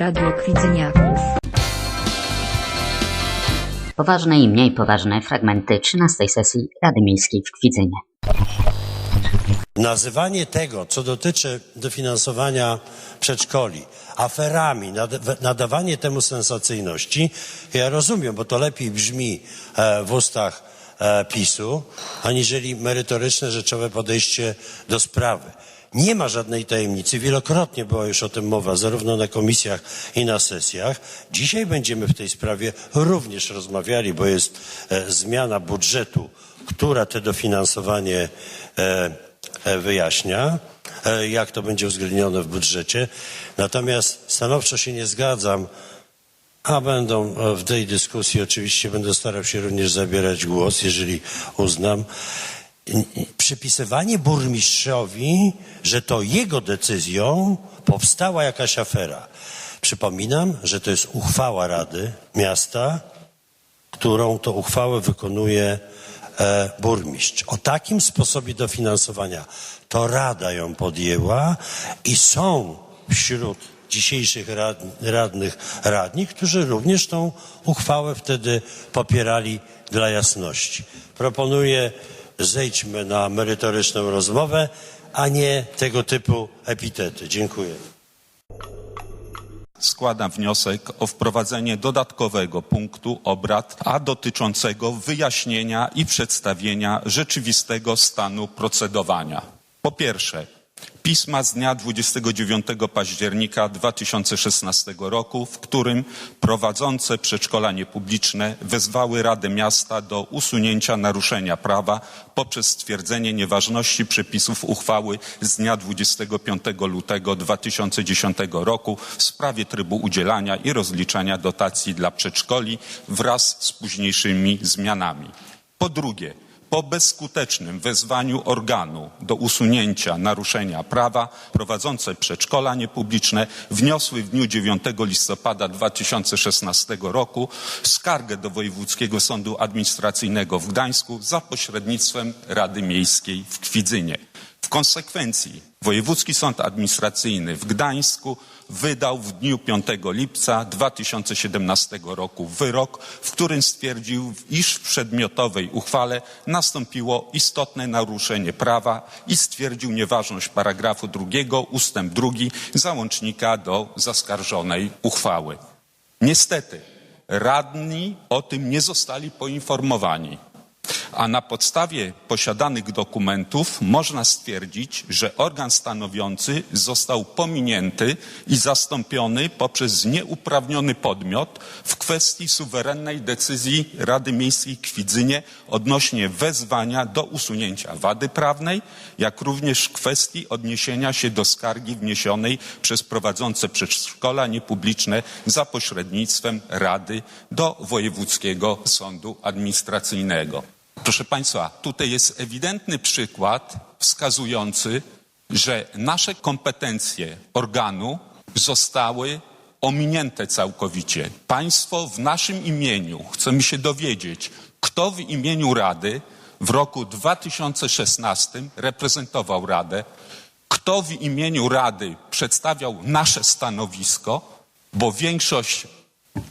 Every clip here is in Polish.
Radio Kwidzyniaków. Poważne i mniej poważne fragmenty 13 sesji Rady Miejskiej w Kwidzynie. Nazywanie tego, co dotyczy dofinansowania przedszkoli, aferami, nada- nadawanie temu sensacyjności, ja rozumiem, bo to lepiej brzmi e, w ustach e, PiSu, aniżeli merytoryczne, rzeczowe podejście do sprawy. Nie ma żadnej tajemnicy, wielokrotnie była już o tym mowa, zarówno na komisjach i na sesjach. Dzisiaj będziemy w tej sprawie również rozmawiali, bo jest e, zmiana budżetu, która to dofinansowanie e, e, wyjaśnia, e, jak to będzie uwzględnione w budżecie. Natomiast stanowczo się nie zgadzam, a będą e, w tej dyskusji oczywiście będę starał się również zabierać głos, jeżeli uznam. Przypisywanie burmistrzowi, że to jego decyzją powstała jakaś afera. Przypominam, że to jest uchwała Rady Miasta, którą to uchwałę wykonuje e, burmistrz. O takim sposobie dofinansowania to Rada ją podjęła i są wśród dzisiejszych rad, radnych radni, którzy również tą uchwałę wtedy popierali dla jasności. Proponuję, zejdźmy na merytoryczną rozmowę, a nie tego typu epitety. Dziękuję. Składam wniosek o wprowadzenie dodatkowego punktu obrad, a dotyczącego wyjaśnienia i przedstawienia rzeczywistego stanu procedowania. Po pierwsze, pisma z dnia 29 października 2016 roku, w którym prowadzące przedszkola niepubliczne wezwały Radę Miasta do usunięcia naruszenia prawa poprzez stwierdzenie nieważności przepisów uchwały z dnia 25 lutego 2010 roku w sprawie trybu udzielania i rozliczania dotacji dla przedszkoli wraz z późniejszymi zmianami. Po drugie, po bezskutecznym wezwaniu organu do usunięcia naruszenia prawa prowadzące przedszkola niepubliczne wniosły w dniu 9 listopada 2016 roku skargę do Wojewódzkiego Sądu Administracyjnego w Gdańsku za pośrednictwem Rady Miejskiej w Kwidzynie. W konsekwencji Wojewódzki Sąd Administracyjny w Gdańsku wydał w dniu 5 lipca 2017 roku wyrok, w którym stwierdził, iż w przedmiotowej uchwale nastąpiło istotne naruszenie prawa i stwierdził nieważność paragrafu drugiego ustęp drugi załącznika do zaskarżonej uchwały. Niestety radni o tym nie zostali poinformowani. A na podstawie posiadanych dokumentów można stwierdzić, że organ stanowiący został pominięty i zastąpiony poprzez nieuprawniony podmiot w kwestii suwerennej decyzji Rady Miejskiej Kwidzynie odnośnie wezwania do usunięcia wady prawnej, jak również kwestii odniesienia się do skargi wniesionej przez prowadzące przedszkola niepubliczne za pośrednictwem Rady do Wojewódzkiego Sądu Administracyjnego. Proszę Państwa, tutaj jest ewidentny przykład wskazujący, że nasze kompetencje organu zostały ominięte całkowicie. Państwo w naszym imieniu, chcemy się dowiedzieć, kto w imieniu Rady w roku 2016 reprezentował Radę, kto w imieniu Rady przedstawiał nasze stanowisko, bo większość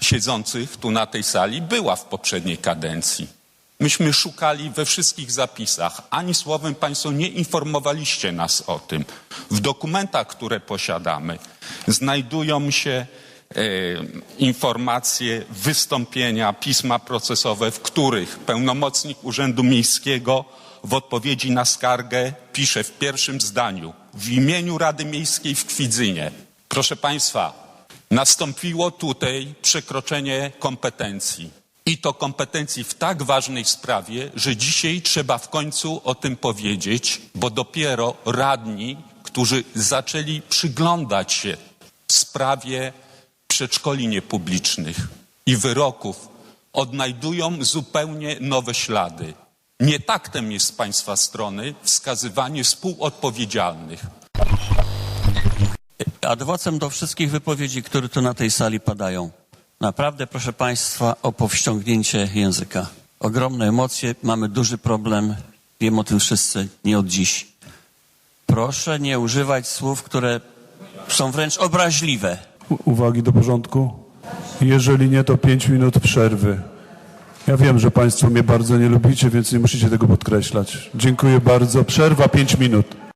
siedzących tu na tej sali była w poprzedniej kadencji. Myśmy szukali we wszystkich zapisach, ani słowem Państwo nie informowaliście nas o tym. W dokumentach, które posiadamy, znajdują się e, informacje, wystąpienia, pisma procesowe, w których pełnomocnik Urzędu Miejskiego w odpowiedzi na skargę pisze w pierwszym zdaniu w imieniu Rady Miejskiej w Kwidzynie. Proszę Państwa, nastąpiło tutaj przekroczenie kompetencji. I to kompetencji w tak ważnej sprawie, że dzisiaj trzeba w końcu o tym powiedzieć, bo dopiero radni, którzy zaczęli przyglądać się sprawie przedszkoli niepublicznych i wyroków, odnajdują zupełnie nowe ślady. Nie taktem jest z Państwa strony wskazywanie współodpowiedzialnych. adwocem do wszystkich wypowiedzi, które tu na tej sali padają. Naprawdę proszę Państwa o powściągnięcie języka. Ogromne emocje, mamy duży problem, wiem o tym wszyscy, nie od dziś. Proszę nie używać słów, które są wręcz obraźliwe. uwagi do porządku? Jeżeli nie, to 5 minut przerwy. Ja wiem, że Państwo mnie bardzo nie lubicie, więc nie musicie tego podkreślać. Dziękuję bardzo. Przerwa 5 minut.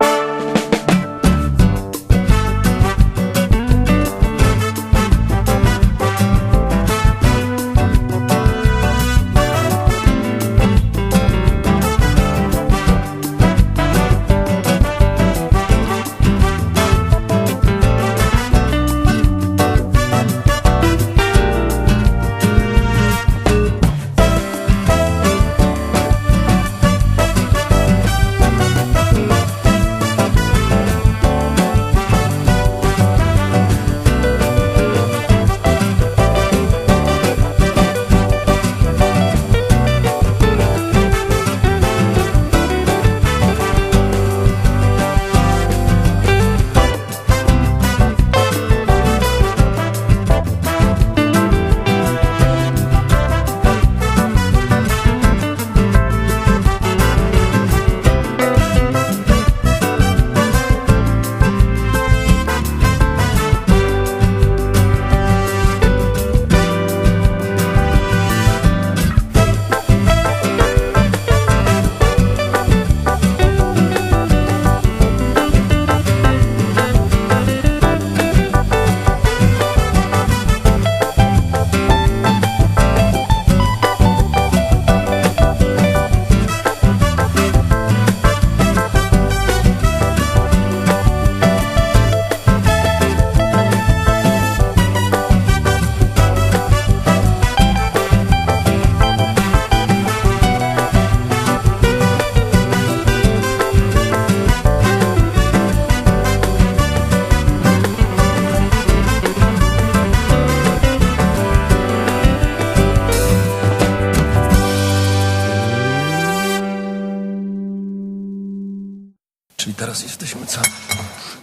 Teraz jesteśmy cały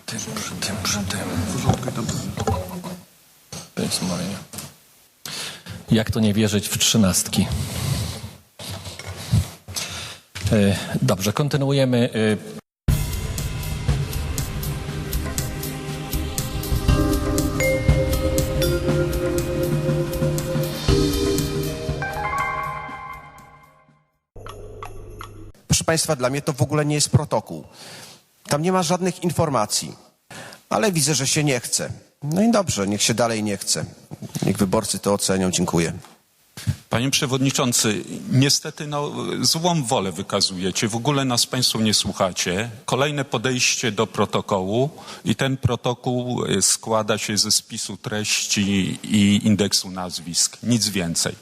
przy tym, przy tym, przy tym. Jezu Maria. Jak to nie wierzyć w trzynastki? E, Dobrze, kontynuujemy. E, Proszę Państwa, dla mnie to w ogóle nie jest protokół. Tam nie ma żadnych informacji, ale widzę, że się nie chce. No i dobrze, niech się dalej nie chce. Niech wyborcy to ocenią. Dziękuję. Panie Przewodniczący, niestety no, złą wolę wykazujecie. W ogóle nas Państwo nie słuchacie. Kolejne podejście do protokołu i ten protokół y, składa się ze spisu treści i indeksu nazwisk. Nic więcej.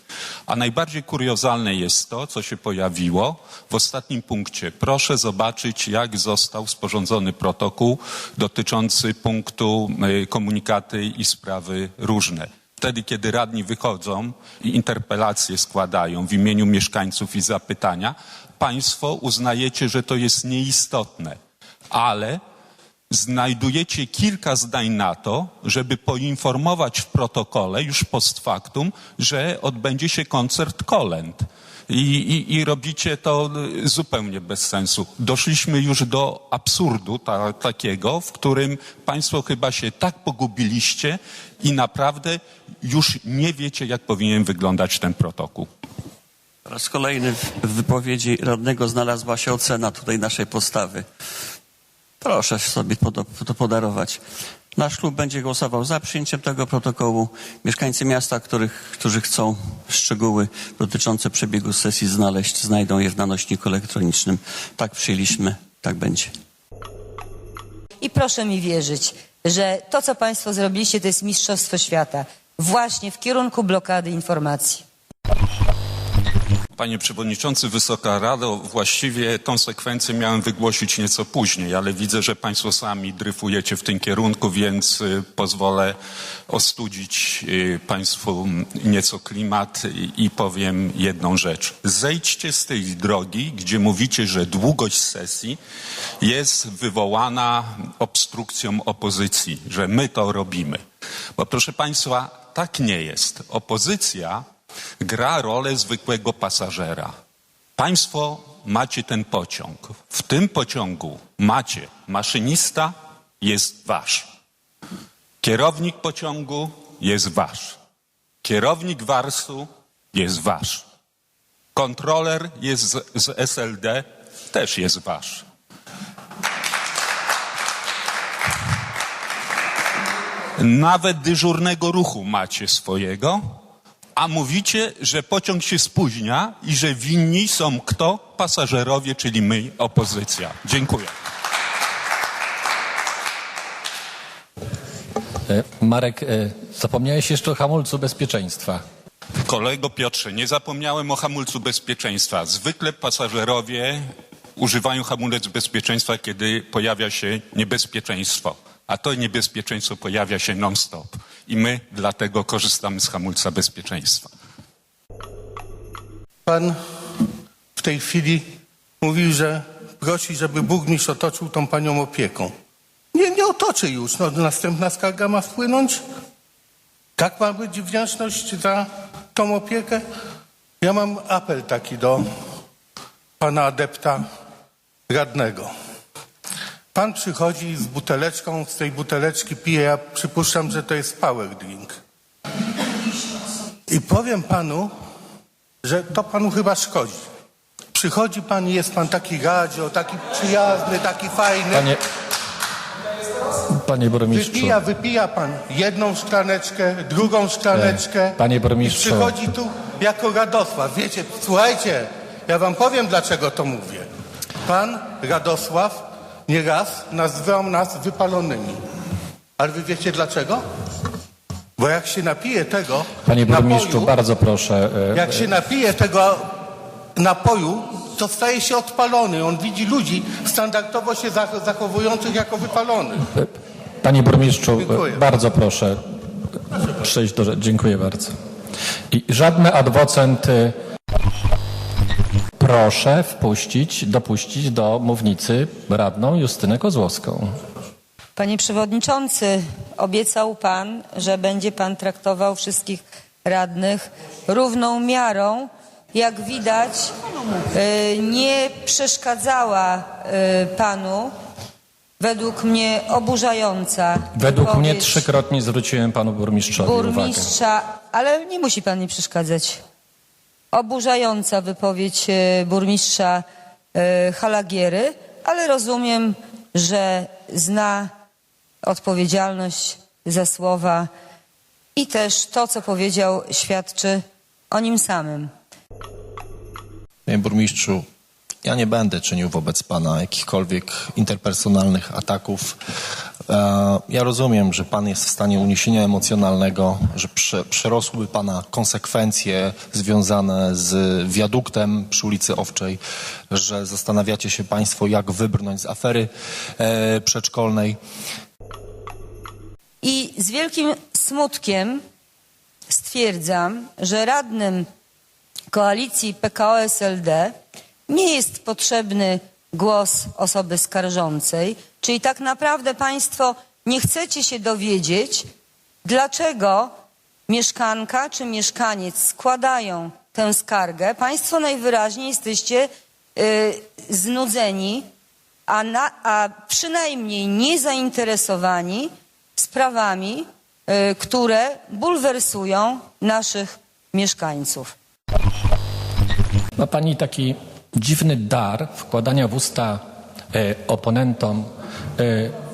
A najbardziej kuriozalne jest to, co się pojawiło w ostatnim punkcie. Proszę zobaczyć, jak został sporządzony protokół dotyczący punktu y, komunikaty i sprawy różne. Wtedy, kiedy radni wychodzą i interpelacje składają w imieniu mieszkańców i zapytania, państwo uznajecie, że to jest nieistotne, ale znajdujecie kilka zdań na to, żeby poinformować w protokole już post factum, że odbędzie się koncert kolęd. I, i, I robicie to y, zupełnie bez sensu. Doszliśmy już do absurdu ta, takiego, w którym Państwo chyba się tak pogubiliście i naprawdę już nie wiecie, jak powinien wyglądać ten protokół. Po raz kolejny w wypowiedzi radnego znalazła się ocena tutaj naszej postawy. Proszę sobie to podarować. Nasz klub będzie głosował za przyjęciem tego protokołu. Mieszkańcy miasta, których, którzy chcą szczegóły dotyczące przebiegu sesji znaleźć, znajdą je w nanośniku elektronicznym. Tak przyjęliśmy, tak będzie. I proszę mi wierzyć, że to, co Państwo zrobiliście, to jest mistrzostwo świata. Właśnie w kierunku blokady informacji. Panie Przewodniczący, Wysoka Rado, właściwie tą sekwencję miałem wygłosić nieco później, ale widzę, że Państwo sami dryfujecie w tym kierunku, więc y, pozwolę ostudzić y, Państwu nieco klimat i powiem jedną rzecz. Zejdźcie z tej drogi, gdzie mówicie, że długość sesji jest wywołana obstrukcją opozycji, że my to robimy. Bo proszę Państwa, tak nie jest. Opozycja gra rolę zwykłego pasażera. Państwo macie ten pociąg. W tym pociągu macie maszynista, jest wasz. Kierownik pociągu jest wasz. Kierownik warsu jest wasz. Kontroler jest z, z SLD też jest wasz. Nawet dyżurnego ruchu macie swojego, a mówicie, że pociąg się spóźnia i że winni są kto? Pasażerowie, czyli my, opozycja. Dziękuję. E, Marek, e, zapomniałeś jeszcze o hamulcu bezpieczeństwa. Kolego Piotrze, nie zapomniałem o hamulcu bezpieczeństwa. Zwykle pasażerowie używają hamulec bezpieczeństwa, kiedy pojawia się niebezpieczeństwo. A to niebezpieczeństwo pojawia się non-stop. I my dlatego korzystamy z hamulca bezpieczeństwa. Pan w tej chwili mówił, że prosi, żeby burmistrz otoczył tą panią opieką. Nie, nie otoczy już. No, następna skarga ma wpłynąć. Tak ma być wdzięczność za tą opiekę? Ja mam apel taki do pana adepta radnego. Pan przychodzi z buteleczką, z tej buteleczki pije, ja przypuszczam, że to jest power drink. I powiem panu, że to panu chyba szkodzi. Przychodzi pan i jest pan taki radzio, taki przyjazny, taki fajny. Panie, panie burmistrzu, Wypija, wypija pan jedną szklaneczkę, drugą szklaneczkę. E, panie burmistrzu. I przychodzi tu jako Radosław. Wiecie, słuchajcie, ja wam powiem, dlaczego to mówię. Pan Radosław nieraz nazywał nas wypalonymi. Ale wy wiecie dlaczego? Bo jak się napije tego panie burmistrzu, napoju, bardzo proszę. e, jak się napije tego napoju, to staje się odpalony. On widzi ludzi standardowo się zach- zachowujących jako wypalony. Panie burmistrzu, Dziękuję. e, bardzo proszę przejść do rzeczy. Dziękuję bardzo. I żadne adwocenty proszę wpuścić, dopuścić do mównicy radną Justynę Kozłowską. Panie przewodniczący, obiecał pan, że będzie pan traktował wszystkich radnych równą miarą. Jak widać, y, nie przeszkadzała y, panu według mnie oburzająca Według mnie trzykrotnie zwróciłem panu burmistrzowi uwagę. burmistrza, ale nie musi pan mi przeszkadzać. Oburzająca wypowiedź e, burmistrza e, Halagiery, ale rozumiem, że zna odpowiedzialność za słowa i też to, co powiedział, świadczy o nim samym. Panie burmistrzu, ja nie będę czynił wobec pana jakichkolwiek interpersonalnych ataków. E, Ja rozumiem, że pan jest w stanie uniesienia emocjonalnego, że prze, przerosłyby pana konsekwencje związane z wiaduktem przy ulicy Owczej, że zastanawiacie się państwo, jak wybrnąć z afery e, przedszkolnej. I z wielkim smutkiem stwierdzam, że radnym koalicji PKO-SLD nie jest potrzebny głos osoby skarżącej, czyli tak naprawdę Państwo nie chcecie się dowiedzieć, dlaczego mieszkanka czy mieszkaniec składają tę skargę. Państwo najwyraźniej jesteście y, znudzeni, a, na, a przynajmniej niezainteresowani sprawami, y, które bulwersują naszych mieszkańców. Ma pani taki dziwny dar wkładania w usta e, oponentom, e,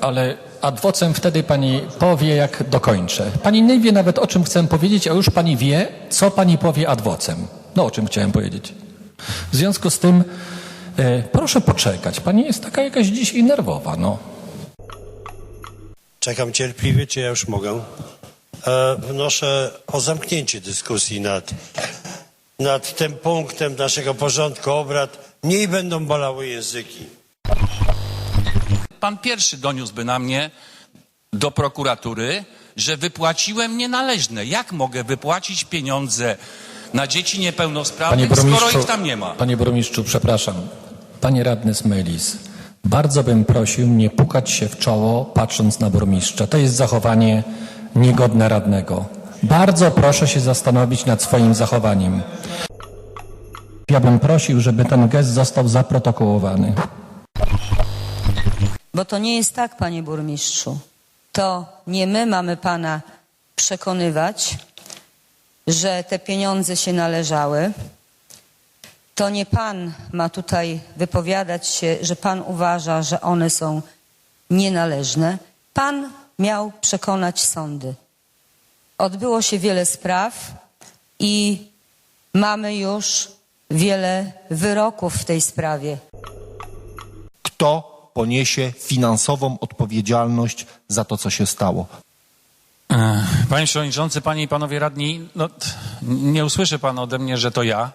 ale adwocem wtedy pani powie, jak dokończę. Pani nie wie nawet, o czym chcę powiedzieć, a już pani wie, co pani powie adwocem. No, o czym chciałem powiedzieć. W związku z tym e, proszę poczekać. Pani jest taka jakaś dzisiaj nerwowa, no. Czekam cierpliwie, czy ja już mogę? Wnoszę o zamknięcie dyskusji nad, nad tym punktem naszego porządku obrad. Mniej będą bolały języki. Pan pierwszy doniósłby na mnie do prokuratury, że wypłaciłem nienależne. Jak mogę wypłacić pieniądze na dzieci Panie niepełnosprawnych, skoro ich tam nie ma? Panie burmistrzu, przepraszam. Panie radny Smylis, bardzo bym prosił nie pukać się w czoło, patrząc na burmistrza. To jest zachowanie niegodne radnego. Bardzo proszę się zastanowić nad swoim zachowaniem. Ja bym prosił, żeby ten gest został zaprotokołowany. Bo to nie jest tak, panie burmistrzu. to nie my mamy pana przekonywać, że te pieniądze się należały. To nie pan ma tutaj wypowiadać się, że pan uważa, że one są nienależne. Pan miał przekonać sądy. Odbyło się wiele spraw i mamy już wiele wyroków w tej sprawie. Kto poniesie finansową odpowiedzialność za to, co się stało? Panie Przewodniczący, Panie i Panowie Radni, no, nie usłyszy Pan ode mnie, że to ja,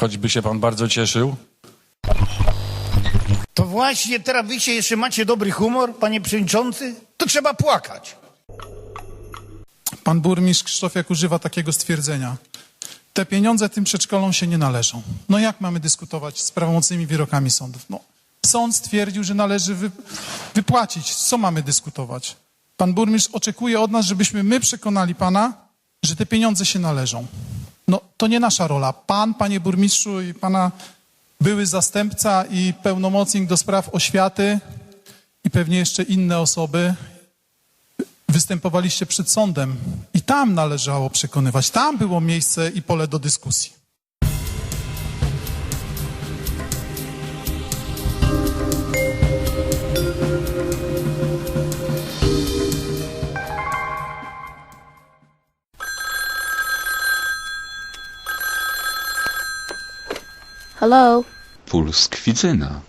choćby się Pan bardzo cieszył. To właśnie teraz wy się jeszcze macie dobry humor, panie przewodniczący? To trzeba płakać. Pan burmistrz Krzysztofiak używa takiego stwierdzenia. Te pieniądze tym przedszkolom się nie należą. No jak mamy dyskutować z prawomocnymi wyrokami sądów? No, sąd stwierdził, że należy wy, wypłacić. Co mamy dyskutować? Pan burmistrz oczekuje od nas, żebyśmy my przekonali pana, że te pieniądze się należą. No to nie nasza rola. Pan, panie burmistrzu i pana były zastępca i pełnomocnik do spraw oświaty i pewnie jeszcze inne osoby występowaliście przed sądem i tam należało przekonywać, tam było miejsce i pole do dyskusji. Hello? Puls Kwidzyna.